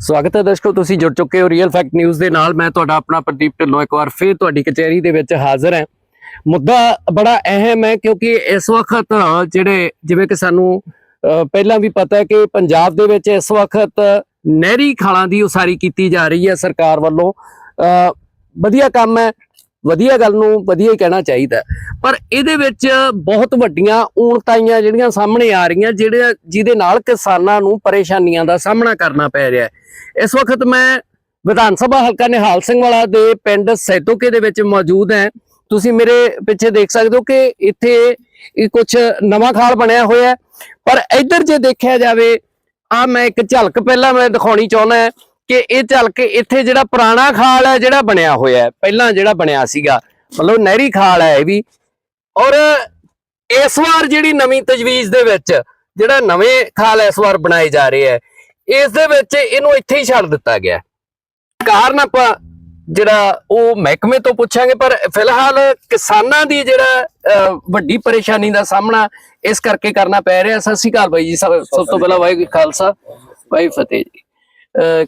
ਸਵਾਗਤ ਹੈ ਦਰਸ਼ਕੋ, ਤੁਸੀਂ ਜੁੜ ਚੁੱਕੇ ਹੋ ਰੀਅਲ ਫੈਕਟ ਨਿਊਜ਼ ਦੇ ਨਾਲ। ਮੈਂ ਤੁਹਾਡਾ ਆਪਣਾ ਪ੍ਰਦੀਪ ਢਿੱਲੋਂ ਇੱਕ ਵਾਰ ਫੇਰ ਤੁਹਾਡੀ ਕਚਹਿਰੀ ਦੇ ਵਿੱਚ ਹਾਜ਼ਰ ਹਾਂ। ਮੁੱਦਾ ਬੜਾ ਅਹਿਮ ਹੈ ਕਿਉਂਕਿ ਇਸ ਵਕਤ ਜਿਹੜੇ, ਜਿਵੇਂ ਕਿ ਸਾਨੂੰ ਪਹਿਲਾਂ ਵੀ ਪਤਾ ਹੈ ਕਿ ਪੰਜਾਬ ਦੇ ਵਿੱਚ ਇਸ ਵਕਤ ਨਹਿਰੀ ਖਾਲਾਂ ਦੀ ਉਸਾਰੀ ਕੀਤੀ ਜਾ ਰਹੀ ਹੈ ਸਰਕਾਰ ਵੱਲੋਂ। ਵਧੀਆ ਕੰਮ ਹੈ। ਵਧੀਆ ਗੱਲ ਨੂੰ ਵਧੀਆ ਹੀ ਕਹਿਣਾ ਚਾਹੀਦਾ ਪਰ ਇਹਦੇ ਵਿੱਚ ਬਹੁਤ ਵੱਡੀਆਂ ਊਣਤਾਈਆਂ ਜਿਹੜੀਆਂ ਸਾਹਮਣੇ ਆ ਰਹੀਆਂ, ਜਿਹੜੇ ਜਿਹਦੇ ਨਾਲ ਕਿਸਾਨਾਂ ਨੂੰ ਪਰੇਸ਼ਾਨੀਆਂ ਦਾ ਸਾਹਮਣਾ ਕਰਨਾ ਪੈ ਰਿਹਾ ਹੈ। ਇਸ ਵਕਤ ਮੈਂ ਵਿਧਾਨ ਸਭਾ ਹਲਕਾ ਨਿਹਾਲ ਸਿੰਘ ਵਾਲਾ ਦੇ ਪਿੰਡ ਸੈਤੋਕੇ ਦੇ ਵਿੱਚ ਮੌਜੂਦ ਹਾਂ। ਤੁਸੀਂ ਮੇਰੇ ਪਿੱਛੇ ਦੇਖ ਸਕਦੇ ਹੋ ਕਿ ਇੱਥੇ ਇਹ ਕੁਝ ਨਵਾਂ ਖਾਲ ਬਣਿਆ ਹੋਇਆ ਪਰ ਇੱਧਰ ਜੇ ਦੇਖਿਆ ਜਾਵੇ ਆ ਮੈਂ ਇੱਕ ਝਲਕ ਪਹਿਲਾਂ ਮੈਂ ਦਿਖਾਉਣੀ ਚਾਹੁੰਦਾ ਹਾਂ। ਕਿ ਇਹ ਝਲਕ ਇੱਥੇ ਜਿਹੜਾ ਪੁਰਾਣਾ ਖਾਲ ਹੈ ਜਿਹੜਾ ਬਣਿਆ ਹੋਇਆ ਹੈ ਪਹਿਲਾਂ ਜਿਹੜਾ ਬਣਿਆ ਸੀਗਾ ਮਤਲਬ ਨਹਿਰੀ ਖਾਲ ਹੈ ਇਹ ਵੀ। ਔਰ ਇਸ ਵਾਰ ਜਿਹੜੀ ਨਵੀਂ ਤਜਵੀਜ਼ ਦੇ ਵਿੱਚ ਜਿਹੜਾ ਨਵੇਂ ਖਾਲ ਇਸ ਵਾਰ ਬਣਾਏ ਜਾ ਰਹੇ ਹੈ ਇਸ ਦੇ ਵਿੱਚ ਇਹਨੂੰ ਇੱਥੇ ਹੀ ਛੱਡ ਦਿੱਤਾ ਗਿਆ। ਕਾਰਨ ਆਪਾਂ ਜਿਹੜਾ ਉਹ ਮਹਿਕਮੇ ਤੋਂ ਪੁੱਛਾਂਗੇ ਪਰ ਫਿਲਹਾਲ ਕਿਸਾਨਾਂ ਦੀ ਜਿਹੜਾ ਵੱਡੀ ਪਰੇਸ਼ਾਨੀ ਦਾ ਸਾਹਮਣਾ ਇਸ ਕਰਕੇ ਕਰਨਾ ਪੈ ਰਿਹਾ। ਸਤਿ ਸ਼੍ਰੀ ਅਕਾਲ ਬਾਈ ਜੀ ਸਭ ਤੋਂ ਪਹਿਲਾਂ ਵਾਹਿਗੁਰੂ ਖਾਲਸਾ ਵਾਹਿ ਫਤਿਹ ਜੀ।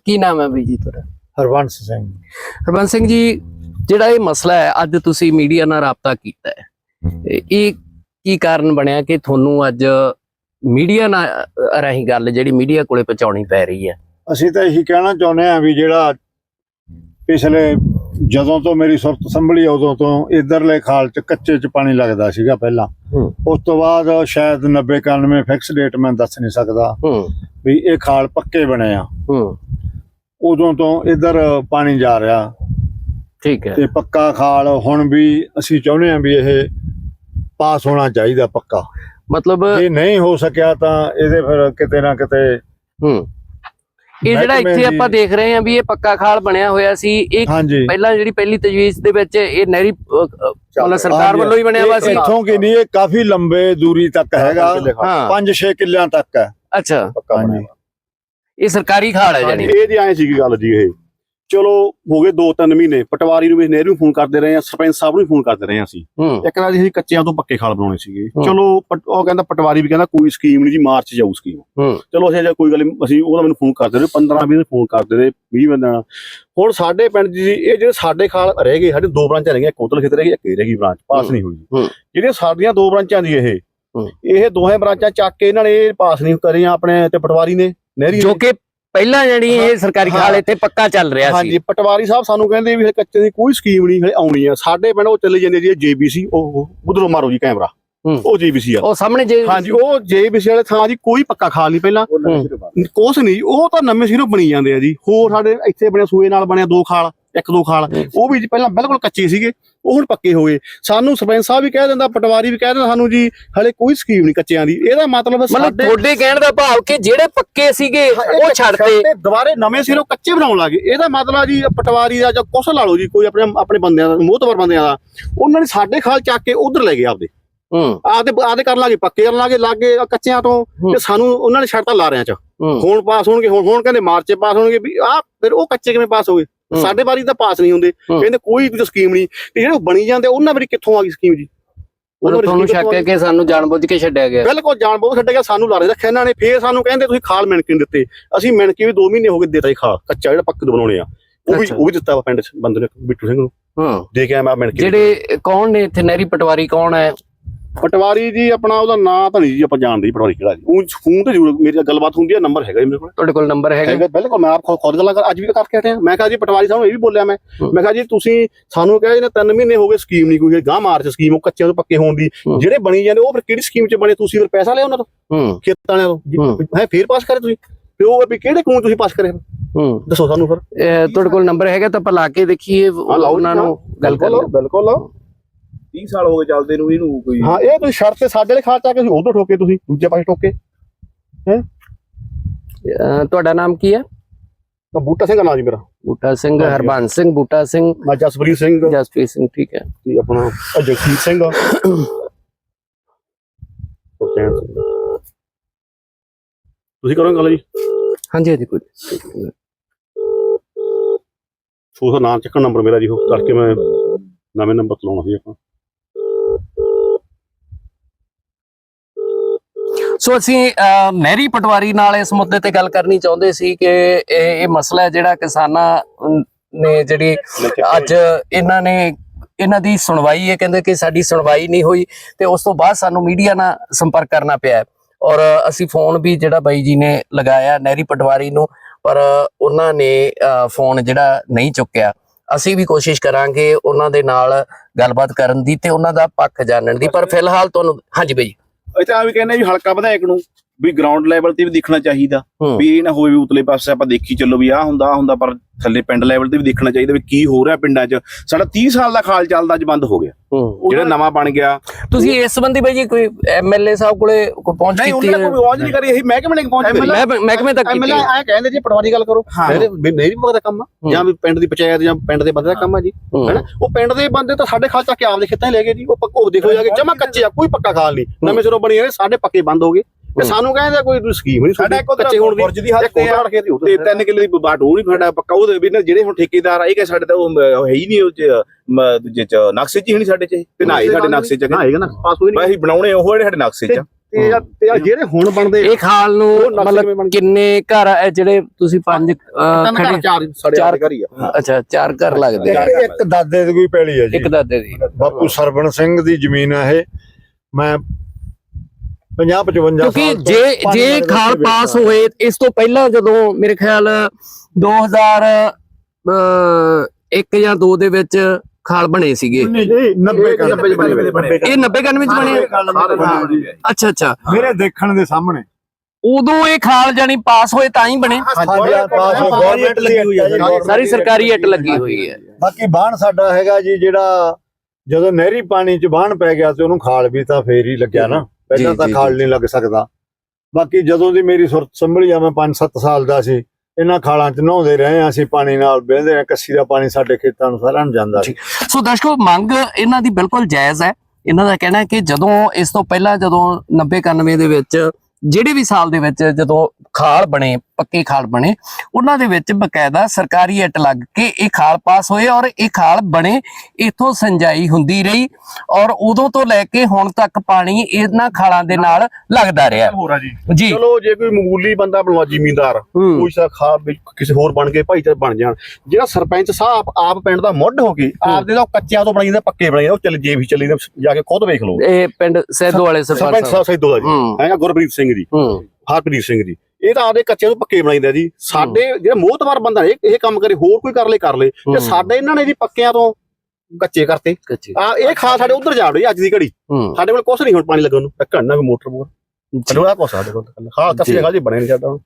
ਕੀ ਨਾਮ ਹੈ ਬਾਈ ਜੀ ਤੁਹਾਡਾ? ਹਰਬੰਸ ਸਿੰਘ। ਹਰਬੰਸ ਸਿੰਘ ਜੀ ਜਿਹੜਾ ਇਹ ਮਸਲਾ ਹੈ ਅੱਜ ਤੁਸੀਂ ਮੀਡੀਆ ਨਾਲ ਰਾਬਤਾ ਕੀਤਾ ਹੈ। ਇਹ- ਕੀ ਕਾਰਨ ਬਣਿਆ ਕਿ ਤੁਹਾਨੂੰ ਅੱਜ ਮੀਡੀਆ ਨਾਲ ਰਾਹੀਂ ਗੱਲ ਜਿਹੜੀ ਮੀਡੀਆ ਕੋਲੇ ਪਹੁੰਚਾਉਣੀ ਪੈ ਰਹੀ ਹੈ? ਅਸੀਂ ਤਾਂ ਇਹੀ ਕਹਿਣਾ ਚਾਹੁੰਦੇ ਹਾਂ ਵੀ ਜਿਹੜਾ ਪਿਛਲੇ ਜਦੋਂ ਤੋਂ ਮੇਰੀ ਸੁਰਤ ਸੰਭਲੀ ਉਦੋਂ ਤੋਂ ਇਧਰਲੇ ਖਾਲ ਚ ਕੱਚੇ ਚ ਪਾਣੀ ਲੱਗਦਾ ਸੀਗਾ ਪਹਿਲਾਂ। ਉਸ ਤੋਂ ਬਾਅਦ ਸ਼ਾਇਦ 90 91 ਫਿਕਸ ਡੇਟ ਮੈਂ ਦੱਸ ਨਹੀਂ ਸਕਦਾ ਵੀ ਇਹ ਖਾਲ ਪੱਕੇ ਬਣੇ ਆ। ਉਦੋਂ ਤੋਂ ਇਧਰ ਪਾਣੀ ਜਾ ਰਿਹਾ। ਠੀਕ ਹੈ। ਤੇ ਪੱਕਾ ਖਾਲ ਹੁਣ ਵੀ ਅਸੀਂ ਚਾਹੁੰਦੇ ਹਾਂ ਵੀ ਇਹ ਪਾਸ ਹੋਣਾ ਚਾਹੀਦਾ ਪੱਕਾ। ਮਤਲਬ ਜੇ ਨਹੀਂ ਹੋ ਸਕਿਆ ਤਾਂ ਇਹਦੇ ਫਿਰ ਕਿਤੇ ਨਾ ਕਿਤੇ ਹੂੰ। ਇਹ ਜਿਹੜਾ ਇੱਥੇ ਆਪਾਂ ਦੀ- ਦੇਖ ਰਹੇ ਹਾਂ ਵੀ ਇਹ ਪੱਕਾ ਖਾਲ ਬਣਿਆ ਹੋਇਆ ਸੀ ਇਹ ਪਹਿਲਾਂ ਜਿਹੜੀ ਪਹਿਲੀ ਤਜਵੀਜ਼ ਦੇ ਵਿੱਚ ਇਹ ਨਹਿਰੀ ਮਤਲਬ ਸਰਕਾਰ। ਵੱਲੋਂ ਹੀ ਬਣਿਆ ਹੋਇਆ ਸੀ। ਇੱਥੋਂ ਕਿ ਨਹੀਂ ਇਹ ਕਾਫੀ ਲੰਬੇ ਦੂਰੀ ਤੱਕ ਹੈਗਾ। ਹਾਂ। 5-6 ਕਿੱਲਿਆਂ ਤੱਕ ਹੈ। ਅੱਛਾ। ਪੱਕਾ ਹਾਂਜੀ। ਬਣਿਆ ਇਹ ਸਰਕਾਰੀ ਖਾਲ ਹੈ ਜਾਨੀ ਇਹ ਜੀ ਐ ਸੀਗੀ ਗੱਲ ਜੀ ਇਹ। ਚਲੋ ਹੋ ਗਏ 2-3 ਮਹੀਨੇ ਪਟਵਾਰੀ ਨੂੰ ਵੀ ਨਹਿਰੂ ਨੂੰ ਫੋਨ ਕਰਦੇ ਰਹੇ ਆ ਸਰਪੰਚ ਸਾਹਿਬ ਨੂੰ ਫੋਨ ਕਰਦੇ ਰਹੇ ਆ ਅਸੀਂ ਇੱਕ ਨਾਲ ਅਸੀਂ ਕੱਚਿਆਂ ਤੋਂ ਪੱਕੇ ਖਾਲ ਬਣਾਉਣੇ ਸੀਗੇ। ਚਲੋ ਉਹ ਕਹਿੰਦਾ ਪਟਵਾਰੀ ਵੀ ਕਹਿੰਦਾ ਕੋਈ ਸਕੀਮ ਨਹੀਂ ਜੀ ਮਾਰਚ ਜਾਊ ਸਕੀਮ ਚਲੋ ਅਸੀਂ ਅਜੇ ਕੋਈ ਗੱਲ ਅਸੀਂ ਉਹਦਾ ਮੈਨੂੰ ਫੋਨ ਕਰਦੇ ਰਹੇ 15 20 ਫੋਨ ਕਰਦੇ ਰਹੇ 20 ਬੰਦਿਆਂ ਹੁਣ ਸਾਡੇ ਪਿੰਡ ਜੀ ਇਹ ਜਿਹੜੇ ਸਾਡੇ ਖਾਲ ਰਹਿ ਗਏ ਸਾਡੇ ਦੋ ਬ੍ਰਾਂਚਾਂ ਰਹਿ ਗਈਆਂ ਕੋਤਲ ਖੇਤ ਰਹਿ ਗਈ ਇੱਕ ਰਹਿ ਗਈ ਬ੍ਰਾਂਚ ਪਾਸ। ਨਹੀਂ ਹੋਈ। ਜਿਹੜੀਆਂ ਸਾਡੀਆਂ ਦੋ ਬ੍ਰਾਂਚਾਂ ਦੀ ਇਹ। ਇਹ ਦੋਹੇ ਬ੍ਰਾਂਚਾਂ ਚੱਕ ਕੇ ਇਹਨਾਂ ਨੇ ਪਾਸ ਨਹੀਂ ਕਰੀਆਂ ਆਪਣੇ ਤੇ ਪਟਵਾਰੀ ਨੇ ਨਹਿਰੀ ਜੋ। ਕਿ ਪਹਿਲਾਂ ਜਿਹੜੀ ਇਹ ਸਰਕਾਰੀ ਖਾਲ। ਇੱਥੇ ਪੱਕਾ ਚੱਲ ਰਿਹਾ ਸੀ। ਹਾਂਜੀ ਪਟਵਾਰੀ ਸਾਹਿਬ ਸਾਨੂੰ ਕਹਿੰਦੇ ਵੀ ਹਲੇ ਕੱਚੇ ਦੀ ਕੋਈ ਸਕੀਮ ਨਹੀਂ ਹਲੇ ਆਉਣੀ ਆ। ਸਾਡੇ ਪਿੰਡ ਉਹ ਚੱਲੀ ਜਾਂਦੀ ਜੀ ਜੀਬੀਸੀ ਉਹ ਉਧਰੋਂ ਮਾਰੋ ਜੀ ਕੈਮਰਾ। ਉਹ ਜੀਬੀਸੀ ਆ। ਉਹ ਸਾਹਮਣੇ ਜੇ ਹਾਂਜੀ ਉਹ ਜੀਬੀਸੀ ਵਾਲੇ ਥਾਂ ਜੀ ਕੋਈ ਪੱਕਾ ਖਾਲ ਨਹੀਂ ਪਹਿਲਾਂ। ਕੁਛ ਨਹੀਂ ਉਹ ਤਾਂ ਨਵੇਂ ਸਿਰੋਂ ਬਣੀ ਜਾਂਦੇ ਆ ਜੀ। ਹੋਰ ਸਾਡੇ ਇੱਥੇ ਬਣੇ ਸੂਏ ਨਾਲ ਬਣਿਆ ਦੋ ਖਾਲ। ਇੱਕ ਦੋ ਖਾਲ। ਉਹ ਵੀ ਪਹਿਲਾਂ ਬਿਲਕੁਲ ਕੱਚੇ ਸੀਗੇ ਉਹ ਹੁਣ ਪੱਕੇ ਹੋ ਗਏ। ਸਾਨੂੰ ਸਰਪੰਚ ਸਾਹਿਬ ਵੀ ਕਹਿ ਦਿੰਦਾ ਪਟਵਾਰੀ ਵੀ ਕਹਿ ਦਿੰਦਾ ਸਾਨੂੰ ਜੀ ਹਲੇ ਕੋਈ ਸਕੀਮ ਨਹੀਂ ਕੱਚਿਆਂ ਦੀ। ਇਹਦਾ ਮਤਲਬ ਸਾਡੇ ਤੁਹਾਡੇ ਕਹਿਣ ਦਾ ਭਾਵ ਕਿ ਜਿਹੜੇ ਪੱਕੇ ਸੀਗੇ ਉਹ ਛੱਡਤੇ। ਤੇ ਦੁਬਾਰੇ ਨਵੇਂ ਸਿਰੋਂ ਕੱਚੇ ਬਣਾਉਣ ਲੱਗੇ ਇਹਦਾ ਮਤਲਬ ਆ ਜੀ ਪਟਵਾਰੀ ਦਾ ਜਾਂ ਕੁਛ ਲਾ ਲਓ ਜੀ ਕੋਈ ਆਪਣੇ ਆਪਣੇ ਬੰਦਿਆਂ ਦਾ ਮੋਹਤਵਰ ਬੰਦਿਆਂ ਦਾ। ਉਹਨਾਂ ਨੇ ਸਾਡੇ ਖਾਲ ਚੱਕ ਕੇ ਉਧਰ ਲੈ ਗਏ ਆਪਦੇ। ਹੂੰ। ਆਪਦੇ ਆਪਦੇ ਕਰਨ ਲੱਗੇ ਪੱਕੇ ਕਰਨ ਲੱਗੇ ਲੱਗੇ ਕੱਚਿਆਂ ਤੋਂ। ਤੇ ਸਾਨੂੰ ਉਹਨਾਂ ਨੇ ਛੱਡਤਾ ਲਾਰਿਆਂ ਚ। ਹੁਣ ਪਾਸ ਹੋਣਗੇ ਹੁਣ ਹੁਣ ਕਹਿੰਦੇ ਮਾਰਚ ਪਾਸ ਹੋਣਗੇ ਵੀ ਆ ਫਿਰ ਉਹ ਕੱਚੇ ਕਿਵੇਂ ਪਾਸ ਹੋ ਗਏ। ਸਾਡੇ ਵਾਰੀ ਤਾਂ ਪਾਸ ਨਹੀਂ ਹੁੰਦੇ। ਕਹਿੰਦੇ ਕੋਈ ਕੋਈ ਸਕੀਮ ਨਹੀਂ। ਤੇ ਜਿਹੜੇ ਬਣੀ ਜਾਂਦੇ ਉਹਨਾਂ ਵਾਰੀ ਕਿੱਥੋਂ ਆ ਗਈ ਸਕੀਮ ਜੀ? ਤੁਹਾਨੂੰ ਸ਼ੱਕ ਹੈ ਕਿ ਸਾਨੂੰ ਜਾਣਬੁੱਝ ਕੇ ਛੱਡਿਆ ਗਿਆ? ਬਿਲਕੁਲ ਜਾਣ ਬਹੁਤ ਛੱਡ ਗਿਆ ਸਾਨੂੰ ਲਾਰੇ ਰੱਖਿਆ ਇਹਨਾਂ ਨੇ। ਫੇਰ ਸਾਨੂੰ ਕਹਿੰਦੇ ਤੁਸੀਂ ਖਾਲ ਮਿਣ ਕੇ ਨੀ ਦਿੱਤੇ। ਅਸੀਂ ਮਿਣ ਕੇ ਵੀ 2 ਮਹੀਨੇ ਹੋ ਗਏ ਦਿੱਤਾ ਹੀ ਖਾਲ ਕੱਚਾ ਜਿਹੜਾ ਪੱਕੇ ਤੋਂ ਬਣਾਉਣੇ ਆ। ਉਹ ਵੀ। ਉਹ ਵੀ ਦਿੱਤਾ ਵਾ ਪਿੰਡ ਬੰਦੇ ਨੇ ਬਿੱਟੂ ਸਿੰਘ ਨੂੰ। ਹਾਂ। ਦੇ ਕੇ ਮੈਂ ਮਿਣ ਕੇ ਜਿਹੜੇ ਕੌਣ ਨੇ ਇੱਥੇ? ਨਹਿਰੀ ਪਟਵਾਰੀ ਕੌਣ ਹੈ? ਪਟਵਾਰੀ ਜੀ ਆਪਣਾ ਉਹਦਾ ਨਾਂ ਤਾਂ ਨਹੀਂ ਜੀ ਆਪਾਂ ਜਾਣਦੇ ਜੀ ਪਟਵਾਰੀ ਕਿਹੜਾ ਜੀ। ਉਹ ਫੋਨ ਤੇ ਜ਼ਰੂਰ ਮੇਰੀ ਗੱਲਬਾਤ ਹੁੰਦੀ ਹੈ ਨੰਬਰ ਹੈਗਾ ਜੀ ਮੇਰੇ ਕੋਲ। ਤੁਹਾਡੇ ਕੋਲ ਨੰਬਰ ਹੈਗਾ? ਹੈਗਾ ਬਿਲਕੁਲ ਮੈਂ ਆਪ ਖੁਦ- ਖੁਦ ਗੱਲਾਂ ਕਰ ਅੱਜ ਵੀ ਕਰਕੇ ਹਟਿਆ। ਮੈਂ ਕਿਹਾ ਜੀ ਪਟਵਾਰੀ ਸਾਹਿਬ ਨੂੰ ਇਹ ਵੀ ਬੋਲਿਆ ਮੈਂ। ਮੈਂ ਕਿਹਾ ਜੀ ਤੁਸੀਂ ਸਾਨੂੰ ਕਿਹਾ ਜੀ ਨੇ 3 ਮਹੀਨੇ ਹੋ ਗਏ ਸਕੀਮ ਨਹੀਂ ਕੋਈ ਗਾਂ ਮਾਰਚ ਸਕੀਮ ਉਹ ਕੱਚਿਆਂ ਤੋਂ ਪੱਕੇ ਹੋਣ ਦੀ। ਜਿਹੜੇ ਬਣੀ ਜਾਂਦੇ ਉਹ ਫਿਰ ਕਿਹੜੀ ਸਕੀਮ 'ਚ ਬਣੇ? ਤੁਸੀਂ ਫਿਰ ਪੈਸਾ ਲਿਆ ਉਹਨਾਂ ਤੋਂ? ਹੂੰ। ਖੇਤਾਂ ਵਾਲਿਆਂ। ਤੋਂ? ਹੈ। ਫੇਰ ਪਾਸ ਕਰੇ ਤੁਸੀਂ? ਫਿਰ ਉਹ ਵੀ ਕਿਹੜੇ ਕਾਨੂੰਨ ਤੁਸੀਂ ਪਾਸ ਕਰੇ? ਹੂੰ। ਦੱਸੋ ਸਾਨੂੰ ਫਿਰ। ਇਹ ਤੁਹਾਡੇ ਕੋਲ ਨੰਬਰ ਹੈਗਾ ਤਾਂ ਆਪਾਂ ਲਾ ਕੇ ਦੇਖੀਏ ਉਹਨਾਂ ਨੂੰ ਗੱਲ ਕਰ ਲਓ ਬਿਲਕੁਲ। 30 ਸਾਲ ਹੋ ਗਏ ਚੱਲਦੇ ਨੂੰ ਇਹਨੂੰ ਕੋਈ ਹਾਂ ਇਹ ਤੁਸੀਂ ਸ਼ਰਤ ਤੇ ਸਾਡੇ ਵਾਲੇ ਖਾਤੇ ਕੇ ਤੁਸੀਂ ਉਧਰ ਠੋਕੇ ਤੁਸੀਂ ਦੂਜੇ ਪਾਸੇ ਠੋਕੇ। ਅਹ ਤੁਹਾਡਾ ਨਾਮ ਕੀ ਹੈ? ਤਾਂ ਬੂਟਾ ਸਿੰਘ ਦਾ ਨਾਂ ਜੀ ਮੇਰਾ। ਬੂਟਾ ਸਿੰਘ। ਹਰਬੰਸ ਸਿੰਘ ਬੂਟਾ ਸਿੰਘ। ਮੈਂ ਜਸਪ੍ਰੀਤ ਸਿੰਘ। ਜਸਪ੍ਰੀਤ ਸਿੰਘ ਠੀਕ ਹੈ। ਤੇ ਆਪਣਾ ਜਗਸੀਰ ਸਿੰਘ। ਤੁਸੀਂ ਕਰੋ ਗੱਲ ਜੀ? ਹਾਂਜੀ ਹਾਂਜੀ ਕੋਈ ਨਾਮ ਚੱਕਣ ਨੰਬਰ ਮੇਰਾ ਜੀ ਉਹ ਕਰਕੇ ਮੈਂ ਨਵੇਂ ਨੰਬਰ ਤੇ ਲਾਉਣਾ ਸੀ ਆਪਾਂ। ਸੋ ਅਸੀਂ ਅਹ, ਨਹਿਰੀ ਪਟਵਾਰੀ ਨਾਲ ਇਸ ਮੁੱਦੇ ਤੇ ਗੱਲ ਕਰਨੀ ਚਾਹੁੰਦੇ ਸੀ ਕਿ ਇਹ ਇਹ ਮਸਲਾ ਜਿਹੜਾ ਕਿਸਾਨਾਂ ਨੇ ਜਿਹੜੀ ਅੱਜ ਇਹਨਾਂ ਨੇ ਇਹਨਾਂ ਦੀ ਸੁਣਵਾਈ ਹੈ ਕਹਿੰਦੇ ਕਿ ਸਾਡੀ ਸੁਣਵਾਈ ਨਹੀਂ ਹੋਈ ਤੇ ਉਸ ਤੋਂ ਬਾਅਦ ਸਾਨੂੰ ਮੀਡੀਆ ਨਾਲ ਸੰਪਰਕ ਕਰਨਾ ਪਿਆ ਔਰ ਅਸੀਂ ਫੋਨ ਵੀ ਜਿਹੜਾ ਬਾਈ ਜੀ ਨੇ ਲਗਾਇਆ ਨਹਿਰੀ ਪਟਵਾਰੀ ਨੂੰ ਪਰ ਉਹਨਾਂ ਨੇ ਫੋਨ ਜਿਹੜਾ ਨਹੀਂ ਚੁੱਕਿਆ। ਅਸੀਂ ਵੀ ਕੋਸ਼ਿਸ਼ ਕਰਾਂਗੇ ਉਹਨਾਂ ਦੇ ਨਾਲ ਗੱਲਬਾਤ ਕਰਨ ਦੀ ਤੇ ਉਹਨਾਂ ਦਾ ਪੱਖ ਜਾਣਨ ਦੀ ਪਰ ਫਿਲਹਾਲ ਤੁਹਾਨੂੰ ਹਾਂਜੀ ਬਾਈ ਇਹ ਤਾਂ ਆ ਵੀ ਕਹਿੰਦੇ ਵੀ ਹਲਕਾ ਵਿਧਾਇਕ ਨੂੰ। ਵੀ ਗਰਾਊਂਡ ਲੈਵਲ ਤੇ ਵੀ ਦੇਖਣਾ ਚਾਹੀਦਾ। ਹੂੰ। ਵੀ ਇਹ ਨਾ ਹੋਵੇ ਵੀ ਉਤਲੇ ਪਾਸੇ ਆਪਾਂ ਦੇਖੀ ਚੱਲੋ ਵੀ ਆਹ ਹੁੰਦਾ ਆਹ ਹੁੰਦਾ ਪਰ ਥੱਲੇ ਪਿੰਡ ਲੈਵਲ ਤੇ ਵੀ ਦੇਖਣਾ ਚਾਹੀਦਾ ਵੀ ਕੀ ਹੋ ਰਿਹਾ ਪਿੰਡਾਂ 'ਚ। ਸਾਡਾ 30 ਸਾਲ ਦਾ ਖਾਲ ਚੱਲਦਾ ਅੱਜ ਬੰਦ ਹੋ ਗਿਆ। ਜਿਹੜਾ ਨਵਾਂ ਬਣ ਗਿਆ ਤੁਸੀਂ ਇਸ ਸੰਬੰਧੀ ਬਾਈ ਜੀ ਕੋਈ ਐਮਐਲਏ ਸਾਹਿਬ ਕੋਲੇ ਕੋਈ ਪਹੁੰਚ ਨਹੀਂ ਕੀਤੀ ਉਹਨਾਂ ਨੇ ਹੈ? ਕੋਈ ਆਵਾਜ਼ ਨਹੀਂ ਕਰੀ ਇਹੀ ਮਹਿਕਮੇ ਨੇ ਪਹੁੰਚ ਮੈਂ ਮਹਿਕਮੇ ਤੱਕ ਕੀਤੀ ਐਮਐਲਏ ਹੈ। ਐ ਕਹਿੰਦੇ ਜੀ ਪਟਵਾਰੀ ਗੱਲ ਕਰੋ। ਹਾਂ। ਮੇਰੇ ਵੀ ਨਹੀਂ ਪਤਾ ਕੰਮ ਆ। ਜਾਂ ਵੀ ਪਿੰਡ ਦੀ ਪੰਚਾਇਤ ਜਾਂ ਪਿੰਡ ਦੇ ਬੰਦੇ ਦਾ ਕੰਮ ਆ ਜੀ। ਹੂੰ। ਹੈਨਾ? ਉਹ ਪਿੰਡ ਦੇ ਬੰਦੇ ਤਾਂ ਸਾਡੇ ਖਾਲ ਚੱਕ ਕੇ ਆਪਦੇ ਖੇਤਾਂ 'ਚ ਲੈ ਗਏ ਜੀ। ਉਹ ਪੱਕੋ ਦੇਖੋ ਜਾ ਕੇ ਜਮਾ ਕੱਚੇ ਆ ਕੋਈ ਪੱਕਾ ਖਾਲ ਨਹੀਂ। ਨਵੇਂ ਸਿਰੋਂ ਬਣੀ ਹੋਏ ਸਾਡੇ ਪੱਕੇ ਬੰਦ ਹੋ ਗਏ। ਤੇ ਸਾਨੂੰ ਕਹਿੰਦੇ ਕੋਈ ਸਕੀਮ ਨਹੀਂ ਸਾਡਾ ਕੱਚੇ ਹੋਣ ਦੀ ਬੁਰਜ ਦੀ ਹੱਦ ਇੱਕ ਤੇ ਆ। ਉਧਰ ਖੇਤ ਹੀ ਤੇ 3 ਕਿੱਲੇ ਦੀ ਬਾਟ ਉਹ ਨਹੀਂ ਸਾਡਾ ਪੱਕਾ। ਉਹਦੇ ਵੀ ਨਾ ਜਿਹੜੇ ਹੁਣ ਠੇਕੇਦਾਰ ਆ ਇਹ ਕਿ ਸਾਡੇ ਤਾਂ ਉਹ ਹੈ ਹੀ ਨਹੀਂ ਉਹ ਦੂਜੇ ਚ ਨਕਸ਼ੇ ਚ ਹੀ ਨਹੀਂ ਸਾਡੇ ਚ ਤੇ ਨਾ ਹੀ ਸਾਡੇ ਨਕਸ਼ੇ ਚ ਨਾ ਹੈਗਾ ਨਾ ਪਾਸ ਹੋਈ ਨਹੀਂ। ਅਸੀਂ ਬਣਾਉਣੇ ਉਹ ਜਿਹੜੇ ਸਾਡੇ ਨਕਸ਼ੇ ਚ ਤੇ ਜਿਹੜੇ ਹੁਣ ਬਣਦੇ ਇਹ ਖਾਲ ਨੂੰ ਮਤਲਬ? ਕਿੰਨੇ ਘਰ ਹੈ ਜਿਹੜੇ ਤੁਸੀਂ ਪੰਜ ਅਹ, ਤਿੰਨ ਘਰ ਖੜੇ ਚਾਰ ਸਾਡੇ ਚਾਰ- ਆਪਦੇ ਘਰ ਹੀ। ਆ ਅੱਛਾ ਚਾਰ ਘਰ ਲੱਗਦੇ ਆ। ਇੱਕ ਇੱਕ ਦਾਦੇ ਦੀ ਕੋਈ ਪੈਲੀ ਹੈ ਜੀ। ਇੱਕ ਦਾਦੇ ਦੀ। ਬਾਪੂ ਸਰਵਣ ਸਿੰਘ ਦੀ ਜ਼ਮੀਨ ਹੈ ਇਹ। ਮੈਂ 50 55 ਕਿਉਂਕਿ ਜੇ ਜੇ ਖਾਲ ਪਾਸ। ਹੋਏ ਇਸ ਤੋਂ ਪਹਿਲਾਂ ਜਦੋਂ ਮੇਰੇ ਖਿਆਲ 2000 ਅਹ, ਇੱਕ ਜਾਂ 2 ਦੇ ਵਿੱਚ ਖਾਲ ਬਣੇ ਸੀਗੇ। ਨਹੀਂ, 90 90 ਚ ਬਣੇ ਹੋਏ। ਇਹ 90 91 ਵਿੱਚ ਬਣੇ? ਅੱਛਾ ਅੱਛਾ। ਮੇਰੇ ਦੇਖਣ ਦੇ ਸਾਹਮਣੇ। ਉਦੋਂ ਇਹ ਖਾਲ ਜਾਨੀ ਪਾਸ ਹੋਏ ਤਾਂ ਹੀ ਬਣੇ। ਹਾਂਜੀ ਆ ਪਾਸ ਗਵਰਨਮੈਂਟ ਲੱਗੀ ਹੋਈ ਹੈ ਸਾਰੀ ਸਰਕਾਰੀ ਇੱਟ ਲੱਗੀ ਹੋਈ ਹੈ। ਬਾਕੀ ਬਾਣ ਸਾਡਾ ਹੈਗਾ ਜੀ ਜਿਹੜਾ ਜਦੋਂ ਨਹਿਰੀ ਪਾਣੀ ਚ ਬਾਣ ਪੈ ਗਿਆ ਤੇ ਉਹਨੂੰ ਖਾਲ ਵੀ ਤਾਂ ਫੇਰ ਹੀ ਲੱਗਿਆ ਨਾ। ਪਹਿਲਾਂ ਤਾਂ ਖਾਲ ਨਹੀਂ ਲੱਗ ਸਕਦਾ। ਬਾਕੀ ਜਦੋਂ ਦੀ ਮੇਰੀ ਸੁਰਤ ਸੰਭਲੀ ਆ ਮੈਂ 5-7 ਸਾਲ ਦਾ ਸੀ ਇਹਨਾਂ ਖਾਲਾਂ ਚ ਨਹਾਉਂਦੇ ਰਹੇ ਆ ਅਸੀਂ ਪਾਣੀ ਨਾਲ ਬਹਿੰਦੇ ਆ ਕੱਸੀ ਦਾ ਪਾਣੀ ਸਾਡੇ ਖੇਤਾਂ ਨੂੰ ਸਾਰਾ ਨੂੰ ਜਾਂਦਾ ਸੀ। ਸੋ ਦਰਸ਼ਕੋ ਮੰਗ ਇਹਨਾਂ ਦੀ ਬਿਲਕੁਲ ਜਾਇਜ਼ ਹੈ। ਇਹਨਾਂ ਦਾ ਕਹਿਣਾ ਹੈ ਕਿ ਜਦੋਂ ਇਸ ਤੋਂ ਪਹਿਲਾਂ ਜਦੋਂ 90 91 ਦੇ ਵਿੱਚ ਜਿਹੜੇ ਵੀ ਸਾਲ ਦੇ ਵਿੱਚ ਜਦੋਂ ਖਾਲ ਬਣੇ ਪੱਕੇ ਖਾਲ ਬਣੇ ਉਹਨਾਂ ਦੇ ਵਿੱਚ ਬਕਾਇਦਾ ਸਰਕਾਰੀ ਇੱਟ ਲੱਗ ਕੇ ਇਹ ਖਾਲ ਪਾਸ ਹੋਏ ਔਰ ਇਹ ਖਾਲ ਬਣੇ ਇਥੋਂ ਸਿੰਜਾਈ ਹੁੰਦੀ ਰਹੀ ਔਰ ਉਦੋਂ ਤੋਂ ਲੈ ਕੇ ਹੁਣ ਤੱਕ ਪਾਣੀ ਇਹਨਾਂ ਖਾਲਾਂ ਦੇ ਨਾਲ ਲੱਗਦਾ ਰਿਹਾ। ਜੀ। ਚਲੋ ਜੇ ਕੋਈ ਮਾਮੂਲੀ ਬੰਦਾ ਬਣਵਾ ਜ਼ਿਮੀਂਦਾਰ ਕੋਈ ਸਾ ਖਾ ਵੀ ਕਿਸੇ ਹੋਰ ਬਣ ਕੇ ਭਾਈਚਾਰੇ ਬਣ ਜਾਣ ਜਿਹੜਾ ਸਰਪੰਚ ਸਾਹਿਬ ਆਪ ਪਿੰਡ ਦਾ ਮੁੱਢ ਹੋ ਕੇ ਆਪ ਦੇ ਤਾਂ ਕੱਚਿਆਂ ਤੋਂ ਬਣਾਈ ਜਾਂਦਾ ਪੱਕੇ ਬਣਾਈ ਉਹ ਚੱਲ ਜੇ ਵੀ ਚੱਲੀ ਜਾ ਕੇ ਖੁਦ ਵੇਖ ਲਓ। ਇਹ ਪਿੰਡ ਸੈਦੋ ਵਾਲੇ ਸਰਪੰਚ ਸਾਹਿਬ ਸੈਦੋ ਦਾ ਜੀ। ਹੈਗਾ ਗੁਰਪ੍ਰੀਤ ਸਿੰਘ ਜੀ ਹੂੰ। ਹਰਪ੍ਰੀਤ ਸਿੰਘ ਜੀ। ਇਹ ਤਾਂ ਆਪਦੇ ਕੱਚੇ ਤੋਂ ਪੱਕੇ ਬਣਾਈਂਦਾ ਜੀ। ਸਾਡੇ ਜਿਹੜਾ ਮੋਹਤਵਾਰ ਬੰਦਾ ਇਹ ਇਹ ਕੰਮ ਕਰੇ ਹੋਰ ਕੋਈ ਕਰ ਲੇ ਕਰ ਲੇ। ਤੇ ਸਾਡੇ ਇਹਨਾਂ ਨੇ ਜੀ ਪੱਕਿਆਂ ਤੋਂ ਕੱਚੇ ਕਰਤੇ। ਕੱਚੇ। ਆ ਇਹ ਖਾ ਸਾਡੇ ਉਧਰ ਜਾ ਵੜੀ ਅੱਜ ਦੀ ਘੜੀ। ਸਾਡੇ ਕੋਲ ਕੁਛ ਨਹੀਂ ਹੁਣ ਪਾਣੀ ਲੱਗਣ ਨੂੰ। ਘੰਟਾ ਵੀ ਮੋਟਰ ਬੋਰ ਜੀ। ਅਡੋਲਾ ਕੋ ਸਾਡੇ ਕੋਲ ਹਾਂ ਕੱਸੇ ਜੀ। ਜਗ੍ਹਾ ਜੀ ਬਣੇ ਨਹੀਂ ਸਾਡਾ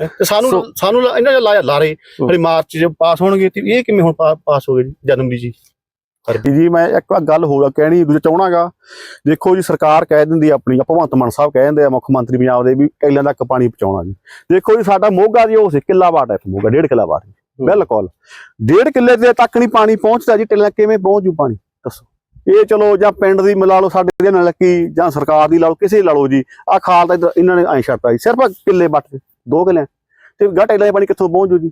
ਤੇ ਸਾਨੂੰ ਸਾਨੂੰ ਇਹਨਾਂ ਦੇ ਲਾਇਆ ਲਾਰੇ। ਹਲੇ ਮਾਰਚ ਚ ਪਾਸ ਹੋਣਗੇ। ਤੇ ਇਹ ਕਿਵੇਂ ਹੁਣ ਪਾਸ ਹੋ ਗਏ ਜੀ ਜਨਮ ਦੀ ਜੀ? ਹਰਪੀ ਜੀ ਮੈਂ ਇੱਕ ਵਾਰ ਗੱਲ ਹੋਰ ਕਹਿਣੀ ਦੂਜਾ ਚਾਹਣਾਗਾ ਦੇਖੋ ਜੀ ਸਰਕਾਰ ਕਹਿ ਦਿੰਦੀ ਆਪਣੀ ਆ ਭਗਵੰਤ ਮਾਨ ਸਾਹਿਬ ਕਹਿ ਦਿੰਦੇ ਆ ਮੁੱਖ ਮੰਤਰੀ ਪੰਜਾਬ ਦੇ ਵੀ ਕੈਲਾਂ ਤੱਕ ਪਾਣੀ ਪਹੁੰਚਾਉਣਾ ਜੀ। ਦੇਖੋ ਜੀ ਸਾਡਾ ਮੋਗਾ ਜੀ ਉਹ ਸੀ ਕਿੱਲਾ ਵਾਟ ਹੈ ਮੋਗਾ ਡੇਢ ਕਿੱਲਾ ਵਾਟ ਬਿਲਕੁਲ। ਡੇਢ ਕਿੱਲੇ ਦੇ ਤੱਕ ਨਹੀਂ ਪਾਣੀ ਪਹੁੰਚਦਾ ਜੀ ਟਿੱਲਾ ਕਿਵੇਂ ਪਹੁੰਚ ਜੂ ਪਾਣੀ? ਦੱਸੋ। ਇਹ ਚਲੋ ਜਾਂ ਪਿੰਡ ਦੀ ਮਿਲਾ ਲਓ ਸਾਡੇ ਦੇ ਨਾਲ ਕੀ ਜਾਂ ਸਰਕਾਰ ਦੀ ਲਾ ਲਓ ਕਿਸੇ ਦੀ ਲਾ ਲਓ ਜੀ ਆ ਖਾਲ ਤਾਂ ਇਹਨਾਂ ਨੇ ਐਂ ਛੱਡਤਾ ਜੀ ਸਿਰਫ ਕਿੱਲੇ ਵੱਟ ਦੋ ਕਿੱਲੇ। ਤੇ ਗਾ ਟਿੱਲੇ ਦਾ ਪਾਣੀ ਕਿੱਥੋਂ ਪਹੁੰਚ ਜੀ?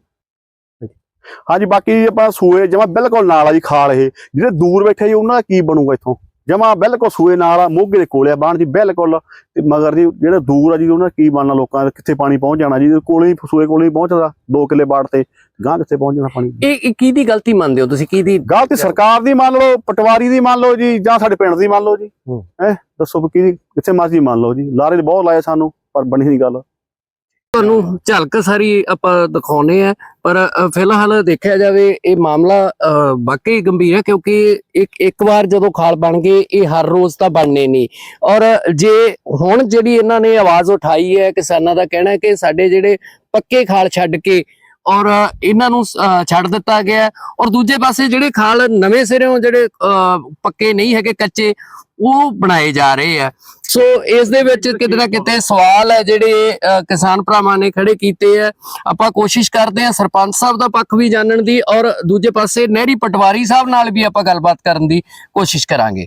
ਹਾਂਜੀ ਬਾਕੀ ਆਪਾਂ ਸੂਏ ਜਮਾ ਬਿਲਕੁਲ ਨਾਲ ਆ ਜੀ ਖਾਲ ਇਹ। ਜਿਹੜੇ ਦੂਰ ਬੈਠੇ ਜੀ ਉਹਨਾਂ ਦਾ ਕੀ ਬਣੂਗਾ ਇੱਥੋਂ? ਜਮਾ ਬਿਲਕੁਲ ਸੂਏ ਨਾਲ ਆ ਮੋਗੇ ਦੇ ਕੋਲੇ ਆ ਬਾਣ ਜੀ ਬਿਲਕੁਲ। ਤੇ ਮਗਰ ਜੀ ਜਿਹੜੇ ਦੂਰ ਆ ਜੀ ਉਹਨਾਂ ਦਾ ਕੀ ਬਣਨਾ ਲੋਕਾਂ ਦਾ? ਕਿੱਥੇ ਪਾਣੀ ਪਹੁੰਚ ਜਾਣਾ ਜੀ? ਕੋਲੇ ਹੀ ਸੂਏ ਕੋਲੇ ਹੀ ਪਹੁੰਚਦਾ 2 ਕਿੱਲੇ ਬਾੜ ਤੇ। ਗਾਂ ਕਿੱਥੇ ਪਹੁੰਚ ਜਾਣਾ ਪਾਣੀ? ਇਹ ਇਹ ਕਿਹਦੀ ਗਲਤੀ ਮੰਨਦੇ ਹੋ ਤੁਸੀਂ? ਕਿਹਦੀ ਗਲਤੀ ਸਰਕਾਰ ਦੀ ਮੰਨ ਲਓ ਪਟਵਾਰੀ ਦੀ ਮੰਨ ਲਓ ਜੀ ਜਾਂ ਸਾਡੇ ਪਿੰਡ ਦੀ ਮੰਨ ਲਓ ਜੀ। ਹੂੰ। ਦੱਸੋ ਕਿਹਦੀ ਕਿੱਥੇ ਮਰਜ਼ੀ ਮੰਨ ਲਓ ਜੀ। ਲਾਰੇ ਦੇ ਬਹੁਤ ਲਾਏ ਸਾਨੂੰ ਪਰ ਬਣੀ ਨਹੀਂ ਗੱਲ। ਤੁਹਾਨੂੰ ਝਲਕ ਸਾਰੀ ਆਪਾਂ ਦਿਖਾਉਨੇ ਆ ਪਰ ਫਿਲਹਾਲ ਦੇਖਿਆ ਜਾਵੇ ਇਹ ਮਾਮਲਾ ਵਾਕਈ ਗੰਭੀਰ ਹੈ ਕਿਉਂਕਿ ਇੱਕ ਇੱਕ ਵਾਰ ਜਦੋਂ ਖਾਲ ਬਣ ਗਏ ਇਹ ਹਰ ਰੋਜ਼ ਤਾਂ ਬਣਨੇ ਨਹੀਂ। ਔਰ ਜੇ ਹੁਣ ਜਿਹੜੀ ਇਹਨਾਂ ਨੇ ਆਵਾਜ਼ ਉਠਾਈ ਹੈ ਕਿਸਾਨਾਂ ਦਾ ਕਹਿਣਾ ਹੈ ਕਿ ਸਾਡੇ ਜਿਹੜੇ ਪੱਕੇ ਖਾਲ ਛੱਡ ਕੇ ਔਰ ਇਹਨਾਂ ਨੂੰ ਛੱਡ ਦਿੱਤਾ ਗਿਆ ਔਰ ਦੂਜੇ ਪਾਸੇ ਜਿਹੜੇ ਖਾਲ ਨਵੇਂ ਸਿਰਿਓਂ ਜਿਹੜੇ ਅ, ਪੱਕੇ ਨਹੀਂ ਹੈਗੇ ਕੱਚੇ ਉਹ ਬਣਾਏ ਜਾ ਰਹੇ ਆ। ਸੋ ਇਸ ਦੇ ਵਿੱਚ ਕਿਤੇ ਨਾ ਕਿਤੇ ਸਵਾਲ ਹੈ ਜਿਹੜੇ ਕਿਸਾਨ ਭਰਾਵਾਂ ਨੇ ਖੜੇ ਕੀਤੇ ਆ। ਆਪਾਂ ਕੋਸ਼ਿਸ਼ ਕਰਦੇ ਆ ਸਰਪੰਚ ਸਾਹਿਬ ਦਾ ਪੱਖ ਵੀ ਜਾਣਨ ਦੀ ਔਰ ਦੂਜੇ ਪਾਸੇ ਨਹਿਰੀ ਪਟਵਾਰੀ ਸਾਹਿਬ ਨਾਲ ਵੀ ਆਪਾਂ ਗੱਲਬਾਤ ਕਰਨ ਦੀ ਕੋਸ਼ਿਸ਼ ਕਰਾਂਗੇ।